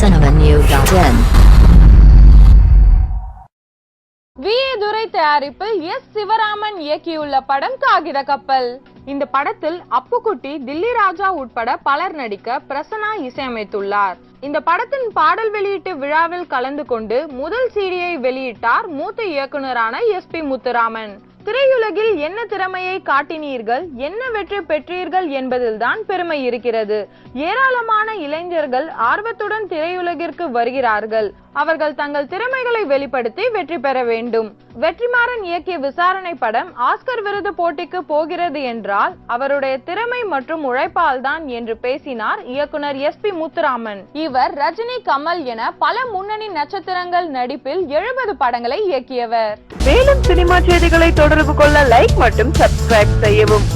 cinemanew.in துரை தயாரிப்பில் S Sivaraman இயக்கியுள்ள படம் காகித கப்பல். இந்த படத்தில் அப்புக்குட்டி தில்லி ராஜா உட்பட பலர் நடிக்க பிரசன்னா இசையமைத்துள்ளார். இந்த படத்தின் பாடல் வெளியீட்டு விழாவில் கலந்து கொண்டு முதல் சீடியை வெளியிட்டார் மூத்த இயக்குனரான எஸ் பி முத்துராமன். திரையுலகில் என்ன திறமையை காட்டினீர்கள்? என்ன வெற்றி பெற்றீர்கள் என்பதில்தான் பெருமை இருக்கிறது. ஏராளமான இளைஞர்கள் ஆர்வத்துடன் திரையுலகிற்கு வருகிறார்கள். அவர்கள் தங்கள் திறமைகளை வெளிப்படுத்தி வெற்றி பெற வேண்டும். வெற்றிமாறன் இயக்கிய விசாரணை படம் ஆஸ்கர் விருது போட்டிக்கு போகிறது என்றால் அவருடைய திறமை மற்றும் உழைப்பால் தான் என்று பேசினார் இயக்குனர் எஸ் பி முத்துராமன். இவர் ரஜினி கமல் என பல முன்னணி நட்சத்திரங்கள் நடிப்பில் எழுபது படங்களை இயக்கியவர். மேலும் சினிமா செய்திகளை தொடர்பு கொள்ள லைக் மற்றும் சப்ஸ்கிரைப் செய்யவும்.